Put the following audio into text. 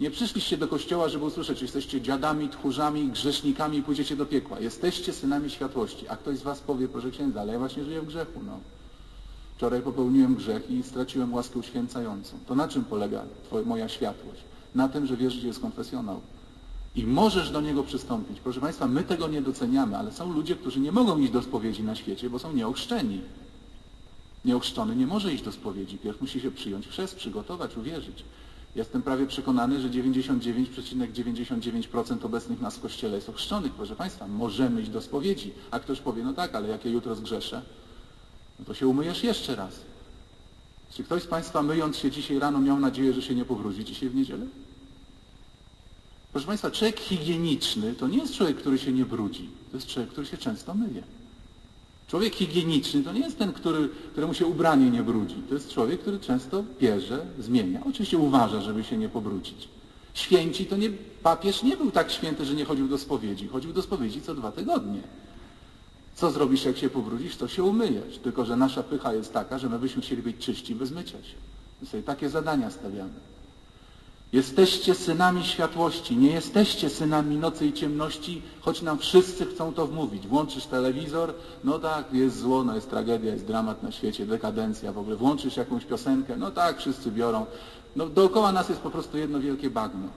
Nie przyszliście do kościoła, żeby usłyszeć, jesteście dziadami, tchórzami, grzesznikami i pójdziecie do piekła. Jesteście synami światłości. A ktoś z was powie, proszę księdza, ale ja właśnie żyję w grzechu. No. Wczoraj popełniłem grzech i straciłem łaskę uświęcającą. To na czym polega twoja, moja światłość? Na tym, że wiesz, gdzie jest konfesjonał. I możesz do niego przystąpić. Proszę Państwa, my tego nie doceniamy, ale są ludzie, którzy nie mogą iść do spowiedzi na świecie, bo są nieochrzczeni. Nieochrzczony nie może iść do spowiedzi. Pierw musi się przyjąć chrzest, przygotować, uwierzyć. Jestem prawie przekonany, że 99,99% obecnych nas w kościele jest ochrzczonych. Proszę Państwa, możemy iść do spowiedzi. A ktoś powie, no tak, ale jak ja jutro zgrzeszę, no to się umyjesz jeszcze raz. Czy ktoś z Państwa myjąc się dzisiaj rano miał nadzieję, że się nie powróci dzisiaj w niedzielę? Proszę Państwa, człowiek higieniczny to nie jest człowiek, który się nie brudzi. To jest człowiek, który się często myje. Człowiek higieniczny to nie jest ten, który, któremu się ubranie nie brudzi. To jest człowiek, który często bierze, zmienia. Oczywiście uważa, żeby się nie pobrudzić. Święci to nie, papież nie był tak święty, że nie chodził do spowiedzi. Chodził do spowiedzi co dwa tygodnie. Co zrobisz, jak się pobrudzisz, to się umyjesz. Tylko, że nasza pycha jest taka, że my byśmy chcieli być czyści bez mycia się. My sobie takie zadania stawiamy. Jesteście synami światłości, nie jesteście synami nocy i ciemności, choć nam wszyscy chcą to wmówić. Włączysz telewizor, no tak, jest zło, no jest tragedia, jest dramat na świecie, dekadencja w ogóle. Włączysz jakąś piosenkę, no tak, wszyscy biorą. No dookoła nas jest po prostu jedno wielkie bagno.